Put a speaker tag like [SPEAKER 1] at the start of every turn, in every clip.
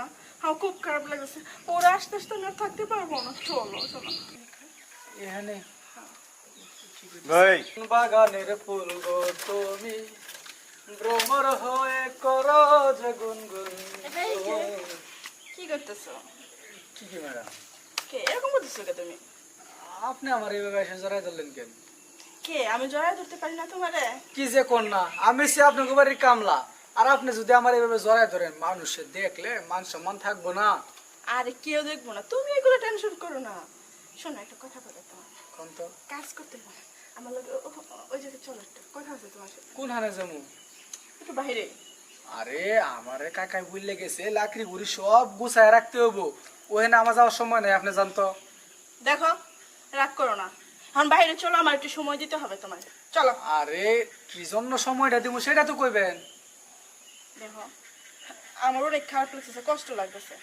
[SPEAKER 1] না। আমার খুব খারাপ লাগছে। ওরা আসতে আসতে আমি আর থাকতে পারব না। চলো চলো।
[SPEAKER 2] এখানে বাগানের ফুল গো তুমি ভ্রমর হয়ে করো যে গুনগুন।
[SPEAKER 1] কি? করতেছো?
[SPEAKER 2] কি কি ম্যাডাম?
[SPEAKER 1] কে? এরকম করতেছো কে তুমি?
[SPEAKER 2] আপনি আমার এইভাবে এসে জড়াই ধরলেন কেন?
[SPEAKER 1] কে? আমি জড়াই ধরতে পারি না তোমারে?
[SPEAKER 2] কি যে কন্যা আমি সে আপনাকে বাড়ির কামলা। আর আপনি যদি আমার এইভাবে জড়াই ধরেন মানুষে দেখলে মান সম্মান থাকব না।
[SPEAKER 1] আরে কেউ দেখব না তুমি এগুলো টেনশন করো না। শোনো একটা কথা বলে তোমার।
[SPEAKER 2] কোন তো?
[SPEAKER 1] কাজ করতে না। আমার লোক ওই জায়গায় চলো একটা কথা আছে তোমার সাথে।
[SPEAKER 2] কোন হানে যাব?
[SPEAKER 1] একটু বাইরে।
[SPEAKER 2] আরে আমারে কাকাই বুঝলে গেছে লাকড়ি গুড়ি সব গুছায় রাখতে হব ওখানে আমার যাওয়ার সময় নেই আপনি জানতো
[SPEAKER 1] দেখো রাগ করো না। এখন বাইরে চলো আমার একটু সময় দিতে হবে তোমার চলো।
[SPEAKER 2] আরে কি জন্য সময়টা দিব সেটা তো কইবেন।
[SPEAKER 1] দেখো আমার অনেক খারাপ লাগতেছে কষ্ট লাগতেছে।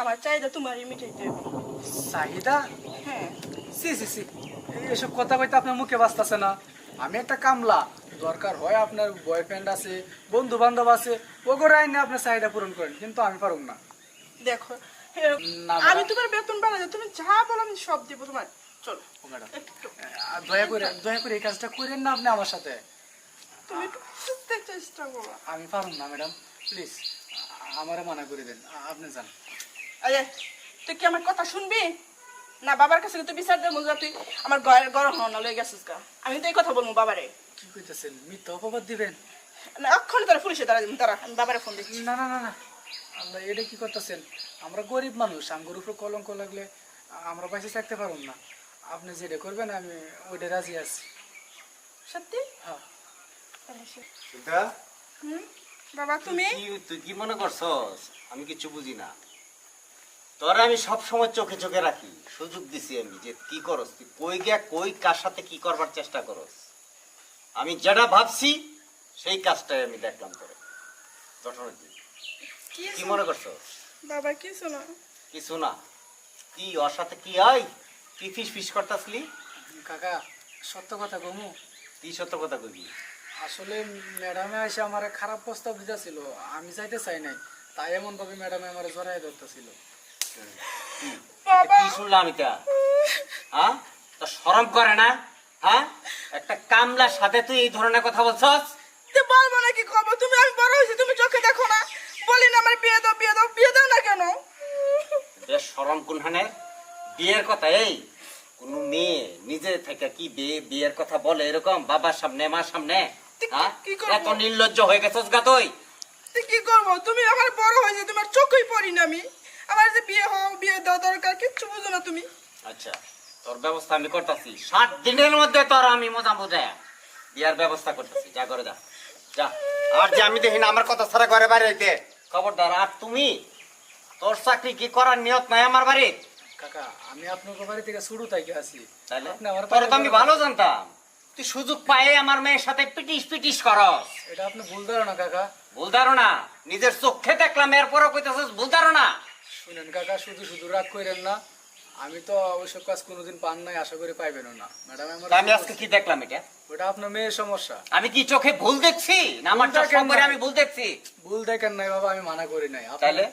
[SPEAKER 1] আমার চাহিদা তোমারই মিটাইতে হবে
[SPEAKER 2] চাহিদা?
[SPEAKER 1] হ্যাঁ।
[SPEAKER 2] সি সি সি এসব কথা কইতে আপনার মুখে বাঁচতেছে না। আমি একটা কামলা। দরকার হয় আপনার বয়ফ্রেন্ড আছে বন্ধু বান্ধব আছে ওগো আইন আপনার চাহিদা পূরণ করেন কিন্তু আমি পারুম না।
[SPEAKER 1] দেখো আমি তোমার বেতন বাড়াই তুমি যা বলো আমি সব দিব তোমার। চলো
[SPEAKER 2] দয়া করে দয়া করে এই কাজটা করেন না আপনি আমার সাথে।
[SPEAKER 1] তুমি একটু বুঝতে চেষ্টা করো।
[SPEAKER 2] আমি পারুম না ম্যাডাম। প্লিজ আমারে মানা করে দেন। আপনি যান।
[SPEAKER 1] আরে তুই কি আমার কথা শুনবি? না বাবার কাছে তুই বিচার দেবো যা তুই আমার ঘরের গরম না লয়ে গেছিস গা। আমি তো এই কথা বলব বাবারে।
[SPEAKER 2] কি কইতেছেন? মিথ্যা অপবাদ দিবেন?
[SPEAKER 1] না এক্ষুনি তারা পুলিশে তারা তারা আমি বাবারে ফোন দিচ্ছি।
[SPEAKER 2] না না না না। আল্লাহ এটা কি করতেছেন আমরা গরিব মানুষ আমার উপর কলঙ্ক লাগলে আমরা পয়সা থাকতে পারুম না। আপনি যেটা করবেন আমি ওইটা রাজি আছি।
[SPEAKER 1] সত্যি?
[SPEAKER 2] হ্যাঁ।
[SPEAKER 1] বাবা তুমি?
[SPEAKER 3] কি তুই কি মনে করছস? আমি কিছু বুঝি না। তোরা আমি সব সময় চোখে চোখে রাখি। সুযোগ দিছি আমি যে কি করস তুই কই গিয়া কই কার সাথে কি করবার চেষ্টা করস? আমি যেটা ভাবছি সেই কাজটাই আমি দেখলাম তোরে। ঘটনা কি?
[SPEAKER 1] কি
[SPEAKER 3] কি মনে করছস?
[SPEAKER 1] বাবা কি শোনো?
[SPEAKER 3] কিছু না। কি ওর সাথে কি হয়? কি ফিস ফিস করতাসলি
[SPEAKER 2] কাকা সত্য কথা কমু।
[SPEAKER 3] কি সত্য কথা কইবি?
[SPEAKER 2] আসলে ম্যাডামে এসে আমার খারাপ প্রস্তাব দিতেছিল আমি চাইতে চাই নাই তাই এমন ভাবে ম্যাডামে আমার জড়াই ধরতেছিল।
[SPEAKER 1] বাবা
[SPEAKER 3] কি শুনলাম এটা? হ্যাঁ? তো শরম করে না? হ্যাঁ? একটা কামলার সাথে তুই এই ধরনের কথা বলছস?
[SPEAKER 1] তুই বলব না কি করব? তুমি আমি বড় হয়েছি তুমি চোখে দেখো না। বলি না আমার বিয়ে দাও বিয়ে দাও বিয়ে দাও না কেন?
[SPEAKER 3] বেশ শরম কোনখানে? বিয়ের কথা এই কোন মেয়ে নিজে থেকে কি বিয়ে বিয়ের কথা বলে এরকম? বাবার সামনে মার সামনে?
[SPEAKER 1] কি-
[SPEAKER 3] হ্যাঁ? এত নির্লজ্জ হয়ে গেছস গা তুই।
[SPEAKER 1] কি করব? তুমি আমার বড় হয়েছে তোমার চোখেই পড়ি না আমি। আমার যে বিয়ে হও বিয়ে দেওয়া দরকার কিচ্ছু বুঝো না তুমি।
[SPEAKER 3] আচ্ছা তোর ব্যবস্থা আমি করতেছি। সাত দিনের মধ্যে তোর আমি মজা বোঝায় বিয়ার ব্যবস্থা করতেছি। যা করে যা। যা। আর যে আমি দেখি না আমার কথা ছাড়া ঘরে বাইরে হইতে খবরদার আর তুমি? তোর চাকরি কি করার নিয়ত নাই আমার বাড়ি
[SPEAKER 2] কাকা আমি আপনার বাড়ি থেকে শুরু তাইকে আছি
[SPEAKER 3] তাহলে
[SPEAKER 2] আপনি আমার
[SPEAKER 3] তো আমি ভালো জানতাম। তুই সুযোগ পায়ে আমার মেয়ের সাথে পিটিস পিটিস করস।
[SPEAKER 2] এটা আপনি ভুল ধারণা কাকা।
[SPEAKER 3] ভুল ধারণা? নিজের চোখে দেখলাম কইতেছিস ভুল ধারণা?
[SPEAKER 2] শুনেন কাকা শুধু শুধু রাগ না। আমি তো ওইসব কাজ কোনোদিন পান নাই আশা করি পাইবেনও না। ম্যাডাম আমার
[SPEAKER 3] আমি আজকে কি দেখলাম এটা?
[SPEAKER 2] ওটা আপনার মেয়ের সমস্যা।
[SPEAKER 3] আমি কি চোখে ভুল দেখছি? না আমার পরে আমি ভুল দেখছি?
[SPEAKER 2] ভুল দেখেন নাই বাবা আমি মানা করি নাই।
[SPEAKER 3] তাহলে?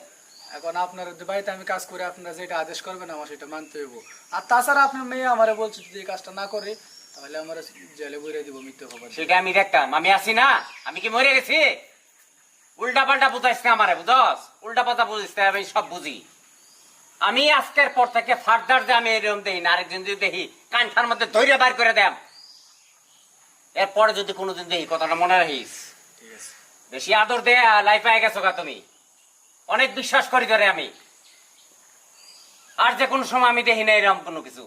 [SPEAKER 2] এখন আপনার বাড়িতে আমি কাজ করে আপনারা যেটা আদেশ করবেন আমার সেটা মানতে হইব। আর তাছাড়া আপনার মেয়ে আমারে বলছে যদি এই কাজটা না করে তাহলে আমার জেলে বইরে দিব মিথ্যে খবর
[SPEAKER 3] সেটা আমি দেখতাম। আমি আছি না। আমি কি মরে গেছি? উল্টা পাল্টা বুঝাইস না আমারে বুঝস? উল্টা পাল্টা বুঝিস না, আমি সব বুঝি। আমি আজকের পর থেকে ফার্দার যে আমি এরকম দেখি না আরেকজন যদি দেখি মধ্যে ধৈর্য বার করে এরপরে যদি কোনোদিন দেখি কথাটা মনে রাখিস। বেশি আদর দে লাইফ পেয়ে গেছো গা তুমি। অনেক বিশ্বাস করি ধরে আমি। আর যে কোনো সময় আমি দেখি না এরকম কোনো কিছু।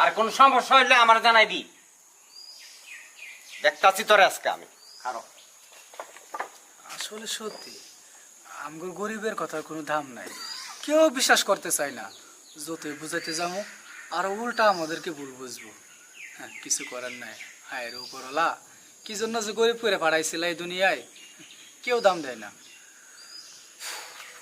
[SPEAKER 3] আর কোন সমস্যা হইলে আমার জানাই জানাইবি দেখতাছি তোরে আজকে আমি। কারও
[SPEAKER 2] আসলে সত্যি আমগুর গরিবের কথার কোনো দাম নাই। কেউ বিশ্বাস করতে চায় না। যতই বুঝাইতে যাব আর উল্টা আমাদেরকে ভুল বুঝব। হ্যাঁ কিছু করার নাই। হায়ের উপরওয়ালা, কি জন্য যে গরিব করে পাঠাইছিল এই দুনিয়ায়, কেউ দাম দেয় না।